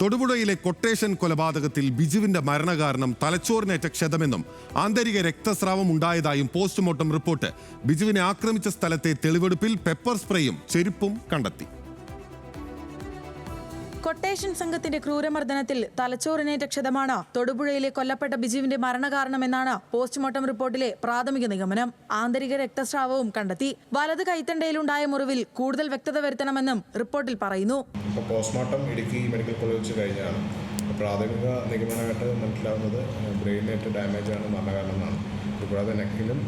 തൊടുപുഴയിലെ quotation കൊലപാതകത്തിൽ ബിജുവിന്റെ മരണകാരണം തലച്ചോറിനേറ്റ ക്ഷതമെന്നും ആന്തരിക രക്തസ്രാവം ഉണ്ടായതായും പോസ്റ്റ്മോർട്ടം റിപ്പോർട്ട്. ബിജുവിനെ ആക്രമിച്ച സ്ഥലത്തെ തെളിവെടുപ്പിൽ പെപ്പർ സ്പ്രേയും ചെരുപ്പും കണ്ടെത്തി. കൊട്ടേഷൻ സംഘത്തിന്റെ ക്രൂരമർദ്ദനത്തിൽ തലച്ചോറിനേറ്റ ക്ഷതമാണ്. തൊടുപുഴയിലെ കൊല്ലപ്പെട്ട ബിജുവിന്റെ മരണകാരണമെന്നാണ് പോസ്റ്റ്മോർട്ടം റിപ്പോർട്ടിലെ പ്രാഥമിക നിഗമനം. ആന്തരിക രക്തസ്രാവവും കണ്ടെത്തി. വലത് കൈത്തണ്ടയിലുണ്ടായ മുറിവിൽ കൂടുതൽ വ്യക്തത വരുത്തണമെന്നും റിപ്പോർട്ടിൽ പറയുന്നു. പോസ്റ്റ്മോർട്ടം ഇടുക്കി മെഡിക്കൽ കോളേജ് കഴിഞ്ഞാണ്. പ്രാഥമിക നിഗമനമായിട്ട് മനസ്സിലാവുന്നത് ബ്രെയിനേറ്റ് ഡാമേജ് ആണ് മരണകാരണമെന്നാണ്. കൂടാതെ നെക്കിലും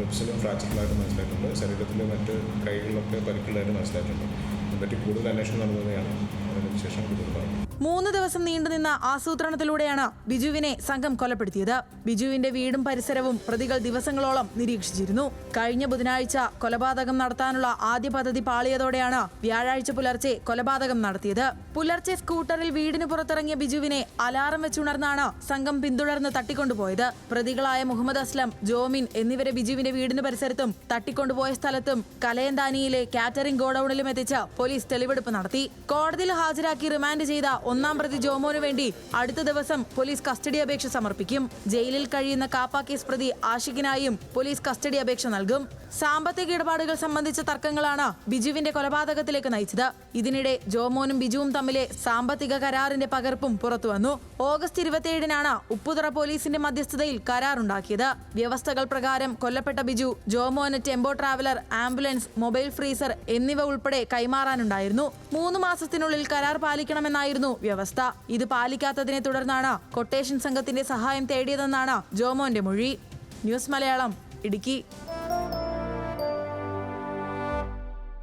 റിപ്സിലും ഫ്രാക്ചറിലായിട്ട് മനസ്സിലായിട്ടുണ്ട്. ശരീരത്തിലും മറ്റ് കൈകളിലൊക്കെ പരിക്കുള്ളതായിട്ട് മനസ്സിലായിട്ടുണ്ട്. അതിനെപ്പറ്റി കൂടുതൽ അന്വേഷണം നടന്നതാണ് അതിനുശേഷം കൂടുതൽ പറഞ്ഞു മൂന്ന് ദിവസം നീണ്ടുനിന്ന ആസൂത്രണത്തിലൂടെയാണ് ബിജുവിനെ സംഘം കൊലപ്പെടുത്തിയത്. ബിജുവിന്റെ വീടും പരിസരവും പ്രതികൾ ദിവസങ്ങളോളം നിരീക്ഷിച്ചിരുന്നു. കഴിഞ്ഞ ബുധനാഴ്ച കൊലപാതകം നടത്താനുള്ള ആദ്യ പദ്ധതി പാളിയതോടെയാണ് വ്യാഴാഴ്ച പുലർച്ചെ കൊലപാതകം നടത്തിയത്. പുലർച്ചെ സ്കൂട്ടറിൽ വീടിന് പുറത്തിറങ്ങിയ ബിജുവിനെ അലാറം വെച്ചുണർന്നാണ് സംഘം പിന്തുടർന്ന് തട്ടിക്കൊണ്ടുപോയത്. പ്രതികളായ മുഹമ്മദ് അസ്ലം ജോമിൻ എന്നിവരെ ബിജുവിന്റെ വീടിന് പരിസരത്തും തട്ടിക്കൊണ്ടുപോയ സ്ഥലത്തും കലയന്താനിയിലെ കാറ്ററിംഗ് ഗോഡൌണിലും എത്തിച്ച് പോലീസ് തെളിവെടുപ്പ് നടത്തി. കോടതിയിൽ ഹാജരാക്കി റിമാൻഡ് ചെയ്ത ഒന്നാം പ്രതി ജോമോനു വേണ്ടി അടുത്ത ദിവസം പോലീസ് കസ്റ്റഡി അപേക്ഷ സമർപ്പിക്കും. ജയിലിൽ കഴിയുന്ന കാപ്പ കേസ് പ്രതി ആഷിഖിനായും പോലീസ് കസ്റ്റഡി അപേക്ഷ നൽകും. സാമ്പത്തിക ഇടപാടുകൾ സംബന്ധിച്ച തർക്കങ്ങളാണ് ബിജുവിന്റെ കൊലപാതകത്തിലേക്ക് നയിച്ചത്. ഇതിനിടെ ജോമോനും ബിജുവും തമ്മിലെ സാമ്പത്തിക കരാറിന്റെ പകർപ്പും പുറത്തുവന്നു ഓഗസ്റ്റ് ഇരുപത്തിയേഴിനാണ് ഉപ്പുതറ പോലീസിന്റെ മധ്യസ്ഥതയിൽ കരാറുണ്ടാക്കിയത്. വ്യവസ്ഥകൾ പ്രകാരം കൊല്ലപ്പെട്ട Biju Jomon tempo traveller ambulance mobile freezer എന്നിവ ഉൾപ്പെടെ കൈമാറാനുണ്ടായിരുന്നു. മൂന്ന് മാസത്തിനുള്ളിൽ കരാർ പാലിക്കണമെന്നായിരുന്നു വ്യവസ്ഥ. ഇത് പാലിക്കാത്തതിനെ തുടർന്നാണ് കൊട്ടേഷൻ സംഘത്തിന്റെ സഹായം തേടിയതെന്നാണ് ജോമോന്റെ മൊഴി. ന്യൂസ് മലയാളം ഇടുക്കി.